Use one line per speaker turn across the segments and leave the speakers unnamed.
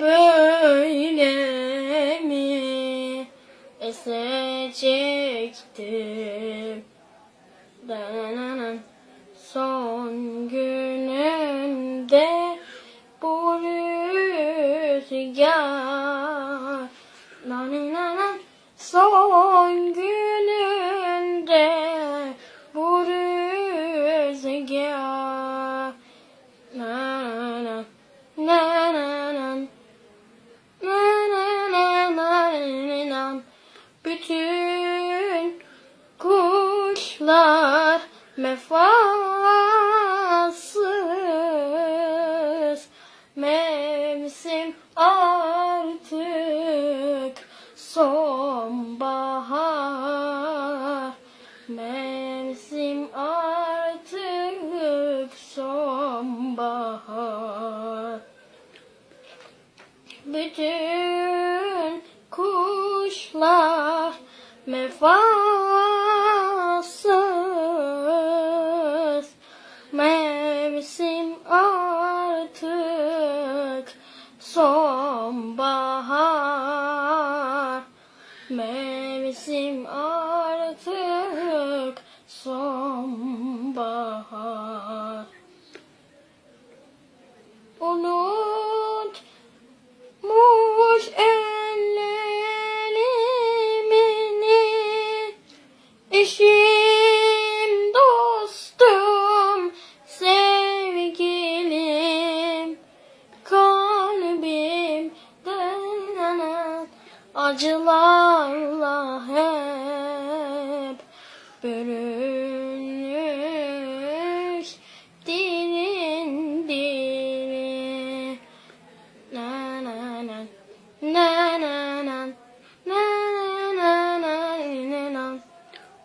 böyle mi esecektim? Dananan. Son günümde bu rüzgar Naninanan. Son günümde Bütün kuşlar mefasız Mevsim artık sonbahar. Mevsim artık sonbahar. Bütün sonbahar Mevsim artık sonbahar Unut Muş ellerimini Eşim, acılarla hep bölünmüş dilin dili na na na na na na na na na na na.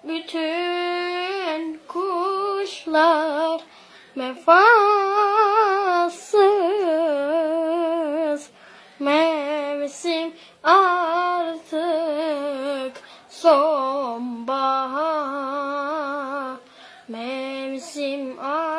Bütün kuşlar mefasız mevsim artık sonbahar. Mevsim artık